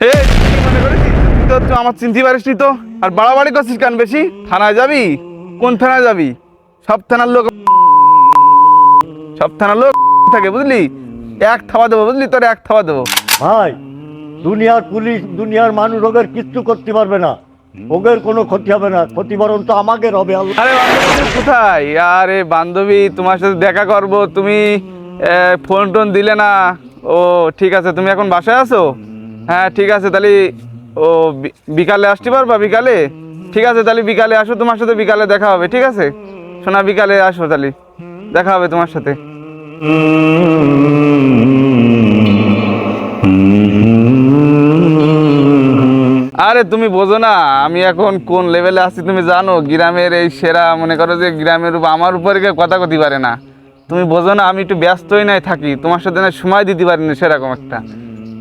এ কি মনে করেছিস? তুই তো তুই আমার চিনতে পারিস নি তো। আর বাড়াবাড়ি করছিস কেন বেশি? থানায় যাবি? কোন থানায় যাবি? সব থানার লোক সব থানার লোক থাকে বুঝলি? এক থাবা দেবো বুঝলি? তোর এক থাবা দেবো। ভাই দুনিয়ার পুলিশ দুনিয়ার মানুষ ওদের কিচ্ছু করতে পারবে না। ওদের কোনো ক্ষতি হবে না। ক্ষতিবরণ তো আমাদের হবে আল্লাহ। আরে বান্ধবী কোথায়? আরে বান্ধবী তোমার সাথে দেখা করব। তুমি ফোন টোন দিলে না। ও ঠিক আছে তুমি এখন বাসায় আছো? হ্যাঁ ঠিক আছে, তাহলে ও বিকালে আসতে পারবা, বিকালে? ঠিক আছে, তাহলে বিকালে আসো, তোমার সাথে বিকালে দেখা হবে, ঠিক আছে? শোনা বিকালে আসো তাহলে, দেখা হবে তোমার সাথে। আরে, তুমি বোঝো না, আমি এখন কোন লেভেলে আছি, তুমি জানো, গ্রামের এই সেরা, মনে করো যে গ্রামের উপর, আমার উপরে কেউ কথা কতি পারে না। তুমি বোঝো না, আমি একটু ব্যস্তই নাই থাকি, তোমার সাথে না সময় দিতে পারি না সেরকম একটা।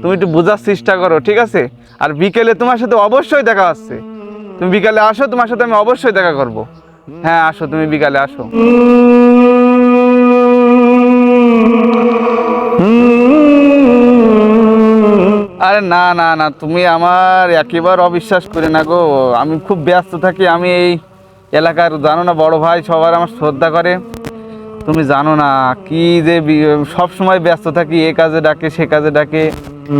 তুমি একটু বোঝার চেষ্টা করো, ঠিক আছে? আর বিকেলে তোমার সাথে অবশ্যই দেখা হচ্ছে। তুমি বিকালে আসো, তোমার সাথে আমি অবশ্যই দেখা করব। হ্যাঁ আসো, তুমি বিকালে আসো। আরে না না না, তুমি আমার একেবারে অবিশ্বাস করে না গো। আমি খুব ব্যস্ত থাকি, আমি এই এলাকার, জানো না, বড় ভাই সবার আমার শ্রদ্ধা করে। তুমি জানো না, কি যে সব সময় ব্যস্ত থাকি, এ কাজে ডাকে, সে কাজে ডাকে। আরে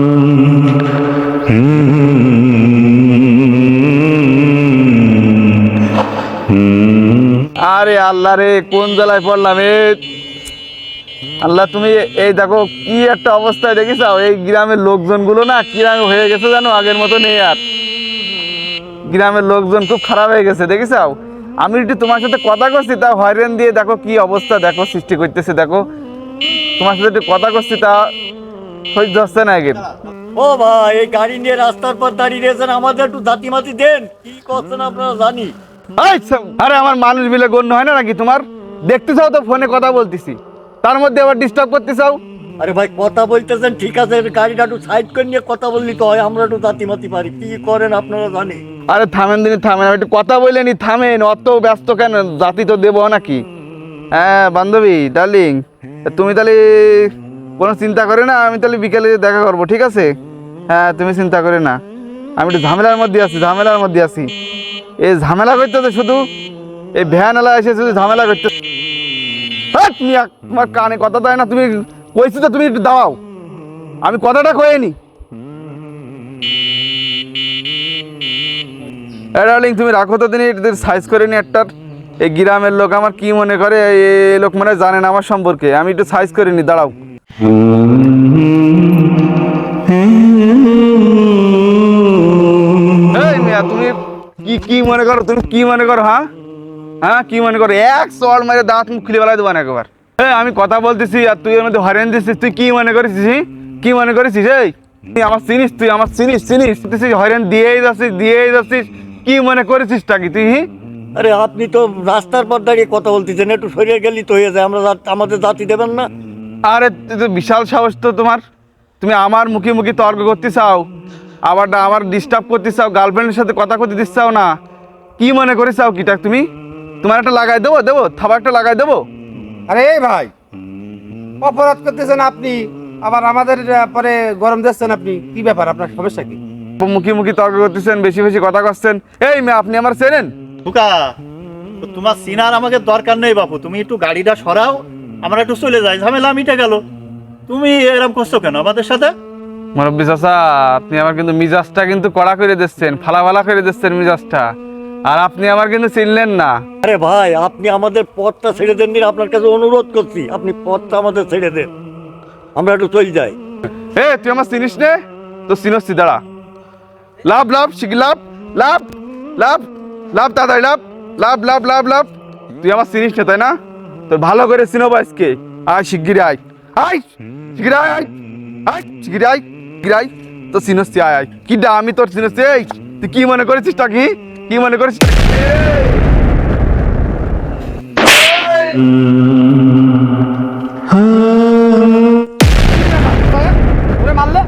আল্লাহ রে, কোন জেলায় পড়লাম এ? আল্লাহ, তুমি এই দেখো কি একটা অবস্থায় দেখেছাও এই গ্রামের লোকজনগুলো না কিরাম হয়ে গেছে জানো? আগের মতো নেই আর। গ্রামের লোকজন খুব খারাপ হয়ে গেছে দেখেছাও আমি একটু তোমার সাথে কথা করছি তা হয়রান দিয়ে দেখো কি অবস্থা দেখো, সৃষ্টি করতেছে দেখো। তোমার সাথে একটু কথা করছি, তা সহ্য হচ্ছে না ও ভাই এই গাড়ি নিয়ে রাস্তার পর দাঁড়িয়ে রয়েছেন আমাদের একটু জাতি মাতি দেন। কি করছেন আপনারা জানি। আরে আমার মানুষ মিলে গণ্য হয় না নাকি তোমার? দেখতে চাও তো ফোনে কথা বলতেছি। তার মধ্যে আবার ডিস্টার্ব করতে চাও আরে ভাই কথা বলতেছেন ঠিক আছে গাড়িটা একটু সাইড করে নিয়ে কথা বললি তো হয় আমরা একটু জাতি মাতি পারি। কি করেন আপনারা জানি। আরে থামেন থামেন আমি একটু কথা বলে নি থামেন অত ব্যস্ত কেন? জাতি তো দেবো নাকি? হ্যাঁ বান্ধবী ডার্লিং তুমি তাহলে কোনো চিন্তা করে না আমি তাহলে বিকেলে দেখা করব ঠিক আছে? হ্যাঁ তুমি চিন্তা করে না। আমি একটু ঝামেলার মধ্যে আছি ঝামেলার মধ্যে আছি। এই ঝামেলা করতে তো শুধু এই ভ্যানওয়ালা এসে শুধু ঝামেলা করতে তুমি তোমার কানে কথা দেয় না তুমি কইছি তো তুমি একটু দাও আমি কথাটা কয়ে নি। ডার্লিং তুমি রাখো তো দিন এদের সাইজ করে নি একটা এই গ্রামের লোক আমার কি মনে করে এই লোক মানে জানে না আমার সম্পর্কে। আমি একটু সাইজ করে নি দাঁড়াও। তুমি কি কি মনে করো, তুমি কি মনে করো হ্যাঁ? হ্যাঁ কি মনে করো? এক চড় মেরে দাঁত মুখ খুলে বেলায় দেবো একবার। আমি কথা বলতেছি আর তুই এর মধ্যে হরেন দিচ্ছিস তুই কি মনে করেছিস হি? কি মনে করেছিস এই? তুই আমার চিনিস, তুই আমার চিনিস চিনিস। তুই হরেন দিয়েই যাচ্ছিস দিয়েই যাচ্ছিস। কি মনে করেছিস টাকি তুই? আরে, আপনি তো রাস্তার পর দাঁড়িয়ে কথা বলতেছেন, একটু সরিয়ে গেলি তো হয়ে যায়। আমরা আমাদের জাতি দেবেন না। আরে বিশাল সাহস তো তোমার। তুমি আমার মুখে মুখে তর্ক করতে চাও আবার না আমার ডিস্টার্ব করতে চাও গার্লফ্রেন্ডের সাথে কথা করতে দিতে চাও না। কি মনে করে চাও কিটা তুমি? তোমার একটা লাগাই দেবো দেবো থাবা একটা লাগাই দেবো। আরে এই ভাই অপরাধ করতেছেন আপনি আবার আমাদের পরে গরম দিচ্ছেন আপনি কি ব্যাপার আপনার সমস্যা কি? মুখে মুখে তর্ক করতেছেন বেশি বেশি কথা করছেন এই মেয়ে আপনি আমার চেনেন? বুকা তোমার সিনার আমাকে দরকার নেই বাপু তুমি একটু গাড়িটা সরাও আমরা একটু চলে যাই ঝামেলা মিটে গেল। তুমি এরকম করছ কেন আমাদের সাথে? মুরব্বী চাচা আপনি আমার কিন্তু মিজাজটা কিন্তু কড়া করে দিচ্ছেন ফালা ফালা করে দিচ্ছেন মিজাজটা। আর আপনি আমার কিন্তু চিনলেন না। আরে ভাই আপনি আমাদের পথটা ছেড়ে দেন আপনার কাছে অনুরোধ করছি আপনি পথটা আমাদের ছেড়ে দেন। আমরা একটু চলে যাই। এ তুই আমার চিনিস নে? তো চিনস দাঁড়া। লাভ লাভ শিখ লাভ লাভ লাভ লাভ তাড়াতাড়ি লাভ লাভ লাভ লাভ লাভ। তুই আমার চিনিস না তাই না? তোর ভালো করে চিনব আজকে আয় শিগগিরি আয়। আয় শিগগিরি আয় আয় আয় শিগগিরি আয় শিগগিরি আয়। তো চিনস তুই আয় আয়। কি ডা আমি তোর চিনস এই! তুই কি মনে করেছিস টা কি কি মনে করেছিস? মারলে?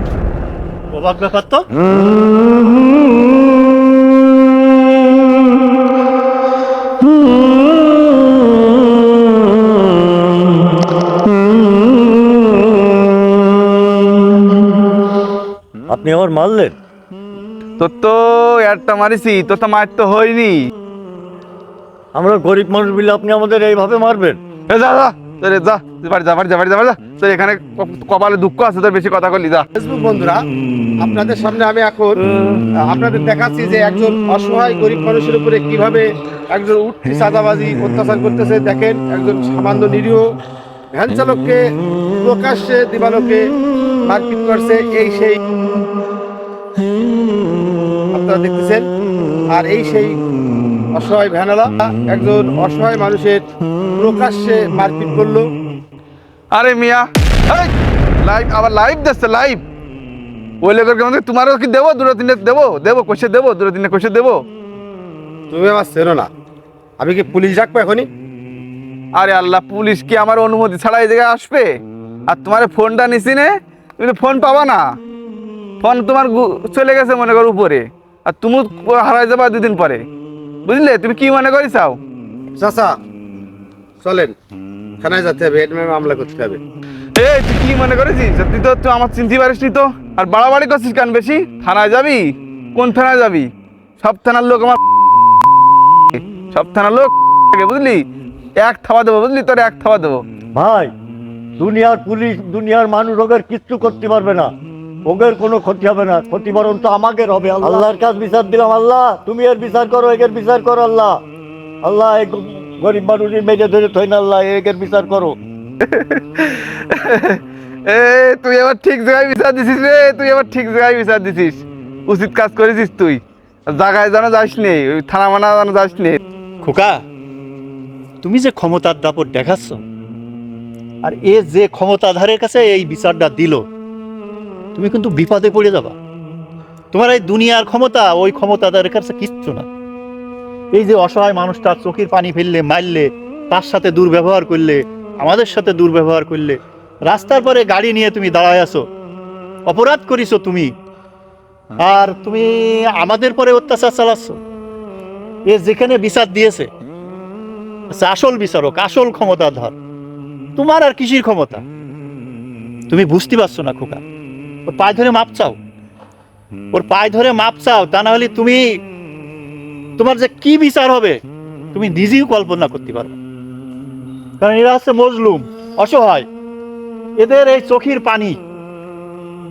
অবাক ব্যাপার তো? আপনি আমার মারলেন? তোর তো একটা মারিছি তোর তো মার তো হয়নি। আমরা গরিব মানুষ বলে আপনি আমাদের এইভাবে মারবেন। এ যা যা তোর যা তুই বাড়ি যা বাড়ি যা বাড়ি যা বাড়ি যা। তোর এখানে ক- কপালে দুঃখ আছে তোর বেশি কথা করলি যা। ফেসবুক বন্ধুরা আপনাদের সামনে আমি এখন আহ, আপনাদের দেখাচ্ছি যে একজন অসহায় গরিব মানুষের উপরে কীভাবে একজন উঠতি চাঁদাবাজি অত্যাচার করতেছে। দেখেন একজন সামান্য নিরীহ ভ্যান চালককে প্রকাশ্যে দিবালোকে মারপিট করছে এই সেই আপনারা দেখতেছেন? আর এই সেই অসহায় ভ্যানালা একজন অসহায় মানুষের প্রকাশ্যে মারপিট করল। আরে মিয়া লাইভ আবার লাইভ দেখছে লাইভ। ওই লোকের মধ্যে তোমারও কি দেবো? দুটো তিনটে দেবো? দেবো কষে দেবো? দুটো তিনটে কষে দেবো? তুমি আমার চেনো না। আমি কি পুলিশ ডাকবো এখনই? আরে আল্লাহ পুলিশ কি আমার অনুমতি ছাড়া এই জায়গায় আসবে? আর তোমার ফোনটা নিছি নে তুমি ফোন পাবা না। ফোন তোমার চলে গেছে মনে করো উপরে। আর তুমি হারাই যাবা দুদিন পরে। বুঝলে? তুমি কি মনে করি চাও? চাচা চলেন। থানায় যেতে হবে মামলা করতে হবে। এই তুই কি মনে করেছিস? তুই তো তুই আমার চিনতে পারিস নি তো। আর বাড়াবাড়ি করছিস কেন বেশি? থানায় যাবি? কোন থানায় যাবি? সব থানার লোক আমার সব থানার লোক বুঝলি? এক থাবা দেবো বুঝলি? তোর এক থাবা দেবো। ভাই দুনিয়ার পুলিশ দুনিয়ার মানুষ ওদের কিচ্ছু করতে পারবে না। ওদের কোনো ক্ষতি হবে না ক্ষতিবরণ তো আমাদের হবে আল্লাহর কাছে বিচার দিলাম আল্লাহ। তুমি এর বিচার করো এর বিচার করো আল্লাহ। আল্লাহ এই গরিব মানুষের মেজে ধরে থই না আল্লাহ এর বিচার করো। এ তুই এবার ঠিক জায়গায় বিচার দিছিস রে তুই এবার ঠিক জায়গায় বিচার দিছিস। উচিত কাজ করেছিস তুই। জায়গায় যেন যাস নে ওই থানা মানা যেন যাস নে। খোকা তুমি যে ক্ষমতার দাপট দেখাচ্ছ আর এ যে ক্ষমতাধারের কাছে এই বিচারটা দিল তুমি কিন্তু বিপদে পড়ে যাবা। তোমার এই দুনিয়ার ক্ষমতা ওই ক্ষমতাধারের কাছে কিচ্ছু না। এই যে অসহায় মানুষটা চোখের পানি ফেললে মারলে তার সাথে দুর্ব্যবহার করলে আমাদের সাথে দুর্ব্যবহার করলে রাস্তার পরে গাড়ি নিয়ে তুমি দাঁড়ায় আছো অপরাধ করিছো তুমি আর তুমি আমাদের পরে অত্যাচার চালাচ্ছ। এ যেখানে বিচার দিয়েছে আচ্ছা, আসল বিচারক আসল ক্ষমতা ধর তোমার আর কিসির ক্ষমতা? তুমি বুঝতে পারছ না খোকা। ওর পায়ে ধরে মাপ চাও। ওর পায়ে ধরে মাপ চাও, তা না হলে তুমি, তোমার যে কি বিচার হবে, তুমি নিজেও কল্পনা করতে পারো। কারণ এরা হচ্ছে মজলুম, অসহায়। এদের এই চোখের পানি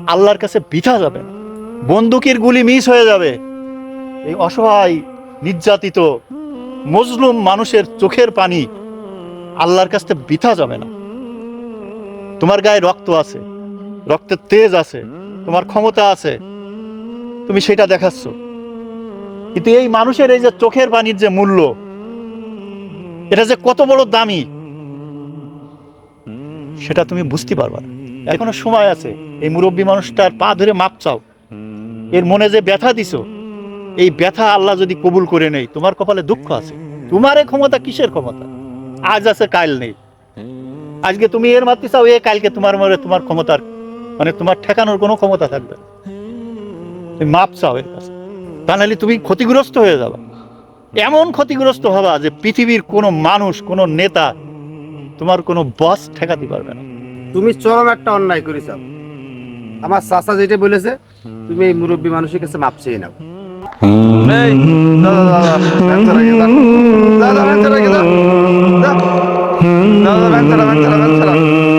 আল্লাহর কাছে বিঠা যাবে বন্দুকের গুলি মিস হয়ে যাবে। এই অসহায়, নির্যাতিত, মজলুম মানুষের চোখের পানি আল্লাহর কাছে বিথা যাবে না। তোমার গায়ে রক্ত আছে। রক্তের তেজ আছে, তোমার ক্ষমতা আছে, তুমি সেটা দেখাচ্ছ। কিন্তু এই মানুষের এই যে চোখের পানির যে মূল্য, এটা যে কত বড় দামি, সেটা তুমি বুঝতে পারবা এখনও সময় আছে, এই মুরব্বী মানুষটার পা ধরে মাপ চাও। এর মনে যে ব্যথা দিছো, এই ব্যথা আল্লাহ যদি কবুল করে নেই তোমার কপালে দুঃখ আছে। তোমার এই ক্ষমতা কিসের ক্ষমতা? আজ আছে, কাল নেই। আজকে তুমি এর মারতে চাও, এ কালকে তোমার মনে তোমার ক্ষমতার মানে তোমার ঠেকানোর কোনো ক্ষমতা থাকবে না। তুমি মাপ চাও এর কাছে। তা নাহলে তুমি ক্ষতিগ্রস্ত হয়ে যাবা। এমন ক্ষতিগ্রস্ত হবা যে পৃথিবীর কোনো মানুষ কোনো নেতা তোমার কোনো বস ঠেকাতে পারবে না। তুমি চরম একটা অন্যায় করেছ। আমার চাচা যেটা বলেছে তুমি এই মুরব্বী মানুষের কাছে মাপ চেয়ে নাও। এই যা যা যা,